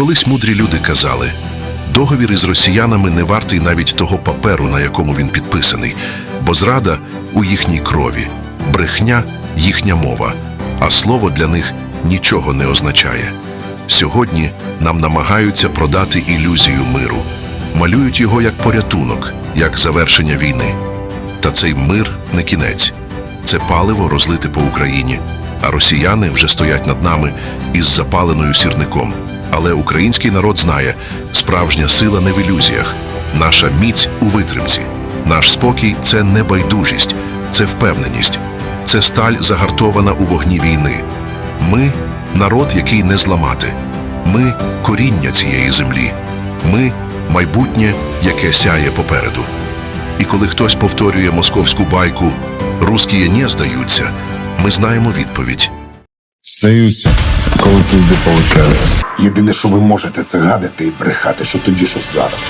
Колись мудрі люди казали: договір із росіянами не вартий навіть того паперу, на якому він підписаний, бо зрада у їхній крові, брехня їхня мова, а слово для них нічого не означає. Сьогодні нам намагаються продати ілюзію миру, малюють його як порятунок, як завершення війни. Та цей мир не кінець. Це паливо розлите по Україні, а росіяни вже стоять над нами із запаленою сірником. Але український народ знає, справжня сила не в ілюзіях, наша міць у витримці. Наш спокій це не байдужість, це впевненість, це сталь загартована у вогні війни. Ми народ, який не зламати. Ми коріння цієї землі. Ми майбутнє, яке сяє попереду. І коли хтось повторює московську байку «русські не здаються, ми знаємо відповідь. Стаються, коли пізди получають. Єдине, що ви можете, це гадати і брехати, що тоді, що зараз.